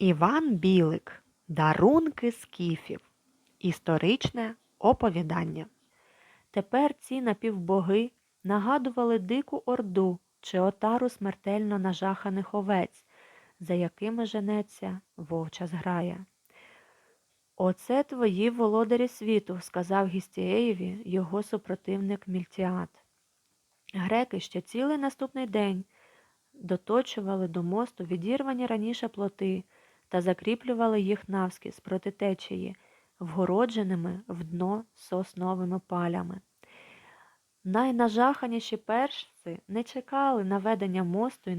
Іван Білик. Дарунки скіфів. Історичне оповідання. Тепер ці напівбоги нагадували дику орду чи отару смертельно нажаханих овець, за якими женеться вовча зграя. Оце твої володарі світу, сказав Гістієєві його супротивник Мільтіат. Греки ще цілий наступний день доточували до мосту відірвані раніше плоти та закріплювали їх навскіз проти течії, вгородженими в дно сосновими палями. Найнажаханіші першці не чекали наведення мосту і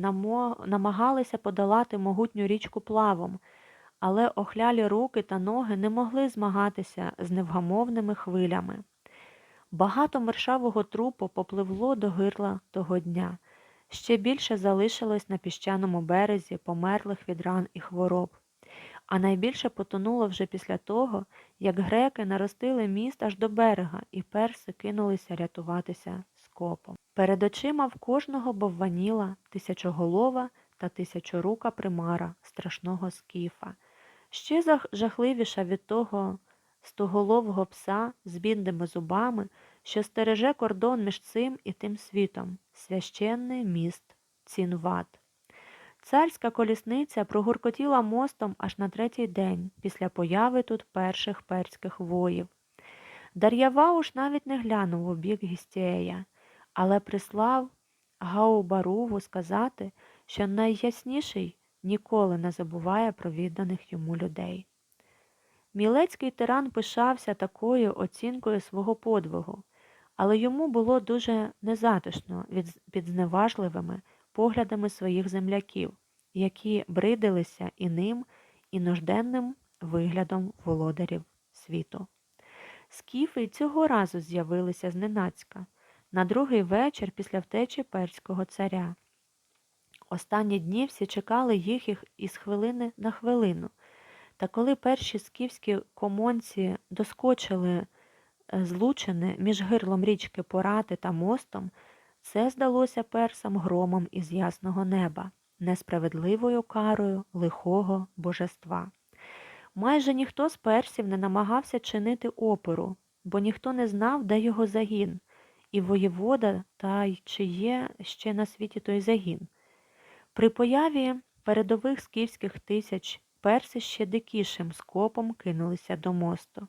намагалися подолати могутню річку плавом, але охлялі руки та ноги не могли змагатися з невгамовними хвилями. Багато мершавого трупу попливло до гирла того дня. Ще більше залишилось на піщаному березі померлих від ран і хвороб. А найбільше потонуло вже після того, як греки наростили міст аж до берега, і перси кинулися рятуватися скопом. Перед очима в кожного бовваніла тисячоголова та тисячорука примара страшного скіфа. Ще жахливіша від того стоголового пса з бідними зубами, що стереже кордон між цим і тим світом священний міст Цінват. Царська колісниця прогуркотіла мостом аж на третій день після появи тут перших перських воїв. Дар'явауш навіть не глянув у бік Гістіея, але прислав Гаубаруву сказати, що найясніший ніколи не забуває про відданих йому людей. Мілецький тиран пишався такою оцінкою свого подвигу, але йому було дуже незатишно під зневажливими поглядами своїх земляків, які бридилися і ним, і нужденним виглядом володарів світу. Скіфи цього разу з'явилися зненацька, на другий вечір після втечі перського царя. Останні дні всі чекали їх із хвилини на хвилину. Та коли перші скіфські комонці доскочили е, злучини між гирлом річки Порати та мостом, це здалося персам громом із ясного неба, несправедливою карою лихого божества. Майже ніхто з персів не намагався чинити опору, бо ніхто не знав, де його загін, і воєвода та й чи є ще на світі той загін. При появі передових скіфських тисяч перси ще дикішим скопом кинулися до мосту,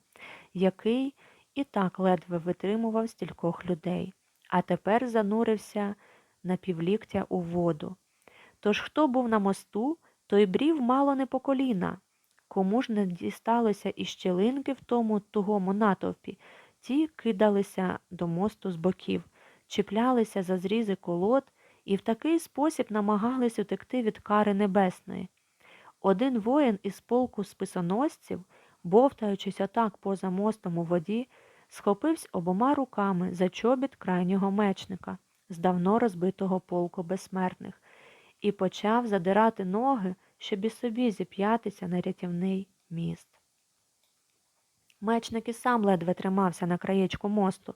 який і так ледве витримував стількох людей, а тепер занурився на півліктя у воду. Тож хто був на мосту, той брів мало не по коліна. Кому ж не дісталося і щелинки в тому тугому натовпі, ті кидалися до мосту з боків, чіплялися за зрізи колод і в такий спосіб намагались утекти від кари небесної. Один воїн із полку списоносців, бовтаючись отак поза мостом у воді, схопився обома руками за чобіт крайнього мечника з давно розбитого полку безсмертних і почав задирати ноги, щоб і собі зіп'ятися на рятівний міст. Мечник і сам ледве тримався на краєчку мосту.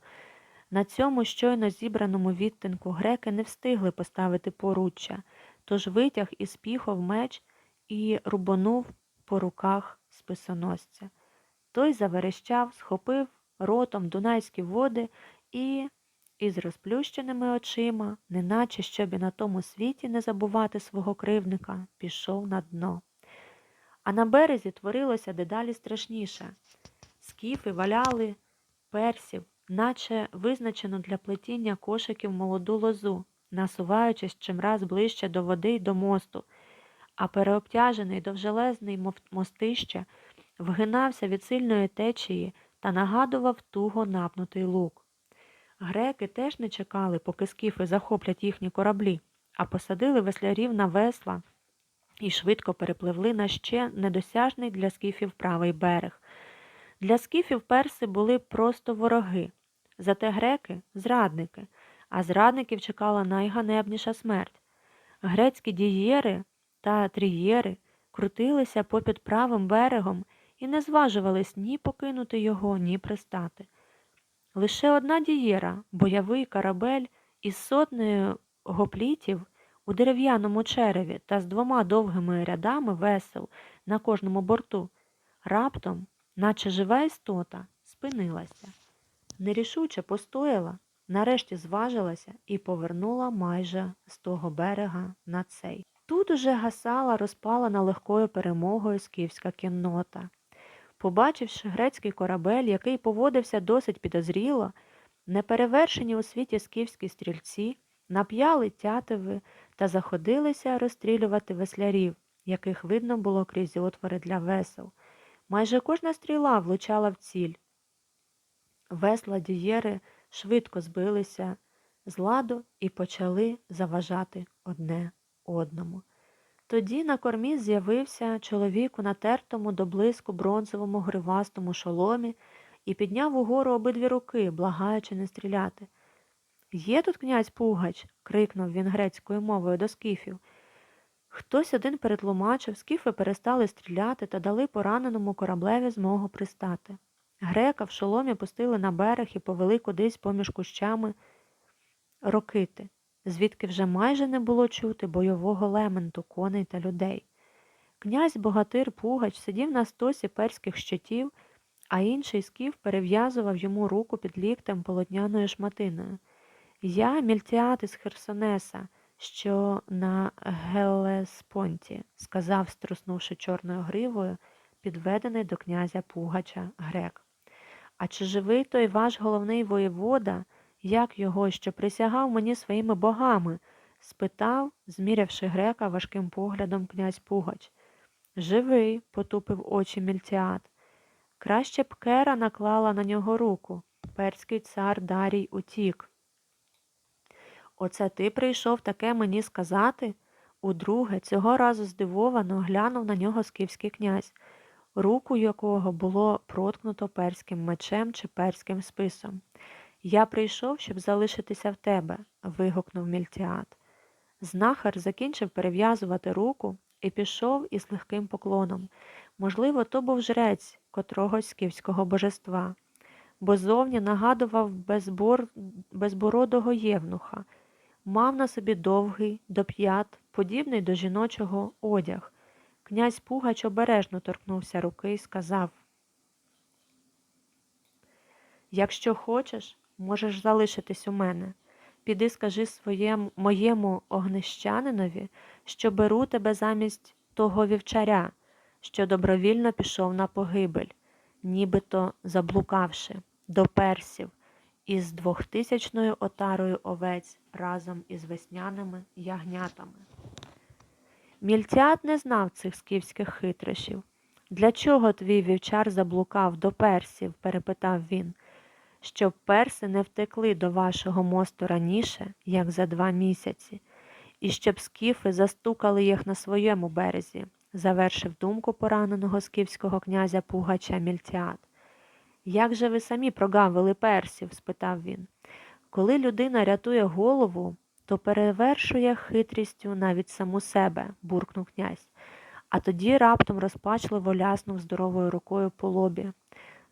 На цьому щойно зібраному відтинку греки не встигли поставити поруччя, тож витяг із піхов меч і рубанув по руках списоносця. Той заверещав, схопив ротом дунайські води і, із розплющеними очима, неначе щоб і на тому світі не забувати свого кривника, пішов на дно. А на березі творилося дедалі страшніше. Скіфи валяли персів, наче визначено для плетіння кошиків молоду лозу, насуваючись чимраз ближче до води й до мосту, а переобтяжений довжелезний мостище вгинався від сильної течії та нагадував туго напнутий лук. Греки теж не чекали, поки скіфи захоплять їхні кораблі, а посадили веслярів на весла і швидко перепливли на ще недосяжний для скіфів правий берег. Для скіфів перси були просто вороги, зате греки зрадники, а зрадників чекала найганебніша смерть. Грецькі дієри та трієри крутилися попід правим берегом і не зважувались ні покинути його, ні пристати. Лише одна дієра, бойовий корабель із сотнею гоплітів у дерев'яному череві та з двома довгими рядами весел на кожному борту, раптом, наче жива істота, спинилася. Нерішуче постояла, нарешті зважилася і повернула майже з того берега на цей. Тут уже гасала розпалена легкою перемогою скіфська кіннота. Побачивши грецький корабель, який поводився досить підозріло, неперевершені у світі скіфські стрільці нап'яли тятиви та заходилися розстрілювати веслярів, яких видно було крізь отвори для весел. Майже кожна стріла влучала в ціль. Весла дієри швидко збилися з ладу і почали заважати одне одному. Тоді на кормі з'явився чоловік у натертому до блиску бронзовому гривастому шоломі і підняв угору обидві руки, благаючи не стріляти. Є тут князь Пугач. крикнув він грецькою мовою до скіфів. Хтось один перетлумачив, скіфи перестали стріляти та дали пораненому кораблеві змогу пристати. Грека в шоломі пустили на берег і повели кудись поміж кущами рокити, звідки вже майже не було чути бойового лементу коней та людей. Князь богатир Пугач сидів на стосі перських щитів, а інший скіф перев'язував йому руку під ліктем полотняною шматиною. Я мільтіат із Херсонеса, що на Гелеспонті, сказав, струснувши чорною гривою, підведений до князя Пугача грек. А чи живий той ваш головний воєвода, як його, що присягав мені своїми богами? спитав, змірявши грека важким поглядом князь Пугач. Живий, потупив очі мільтіат. Краще б Кера наклала на нього руку. Перський цар Дарій утік. Оце ти прийшов таке мені сказати? Удруге, цього разу здивовано глянув на нього скіфський князь, руку якого було проткнуто перським мечем чи перським списом. Я прийшов, щоб залишитися в тебе, вигукнув мільтіат. Знахар закінчив перев'язувати руку і пішов із легким поклоном. Можливо, то був жрець котрогось скіфського божества, бо зовні нагадував безбор... безбородого євнуха, мав на собі довгий, до п'ят, подібний до жіночого одяг. Князь Пугач обережно торкнувся руки і сказав Якщо хочеш, можеш залишитись у мене. Піди скажи своєму моєму огнищанинові, що беру тебе замість того вівчаря, що добровільно пішов на погибель, нібито заблукавши, до персів, із двохтисячною отарою овець разом із весняними ягнятами. Мільтіат не знав цих скіфських хитрощів. Для чого твій вівчар заблукав до персів? перепитав він щоб перси не втекли до вашого мосту раніше, як за два місяці, і щоб скіфи застукали їх на своєму березі, завершив думку пораненого скіфського князя Пугача Мільтіат. Як же ви самі прогавили персів? спитав він. Коли людина рятує голову, то перевершує хитрістю навіть саму себе, буркнув князь, а тоді раптом розпачливо ляснув здоровою рукою по лобі.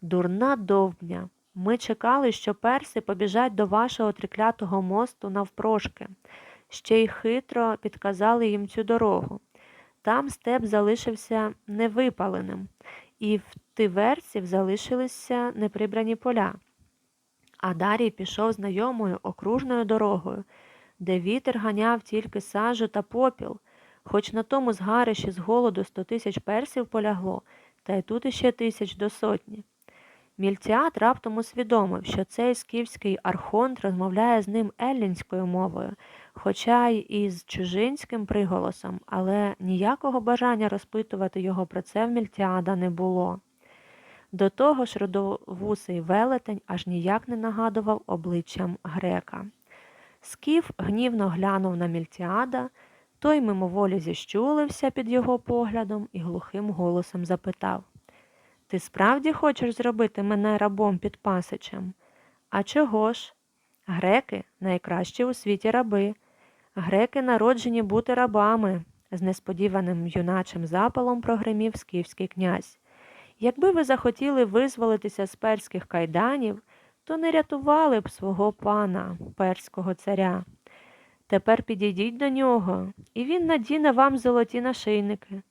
Дурна довбня, ми чекали, що перси побіжать до вашого триклятого мосту навпрошки, ще й хитро підказали їм цю дорогу. Там степ залишився невипаленим, і в тиверців залишилися неприбрані поля. А Дарій пішов знайомою окружною дорогою, де вітер ганяв тільки сажу та попіл, хоч на тому згарищі з голоду сто тисяч персів полягло, та й тут іще тисяч до сотні. Мільтіат раптом усвідомив, що цей скіфський архонт розмовляє з ним еллінською мовою, хоча й із чужинським приголосом, але ніякого бажання розпитувати його про це в Мільтіада не було. До того ж родовусий велетень аж ніяк не нагадував обличчям грека. Скіф гнівно глянув на Мільтіада, той мимоволі зіщулився під його поглядом і глухим голосом запитав ти справді хочеш зробити мене рабом під Пасичем? А чого ж? Греки найкращі у світі раби. Греки народжені бути рабами, з несподіваним юначим запалом прогримів скіфський князь. Якби ви захотіли визволитися з перських кайданів, то не рятували б свого пана, перського царя. Тепер підійдіть до нього, і він надіне вам золоті нашийники.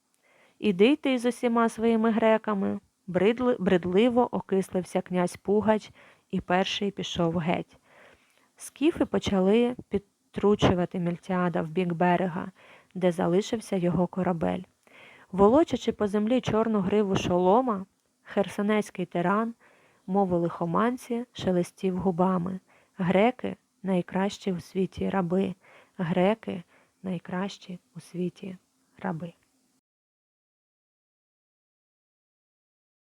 Ідите із усіма своїми греками. Бридли, бредливо окислився князь Пугач і перший пішов геть. Скіфи почали підтручувати Мільтіада в бік берега, де залишився його корабель. Волочачи по землі чорну гриву шолома, херсонецький тиран, мову лихоманці, шелестів губами. Греки найкращі у світі раби, греки найкращі у світі раби.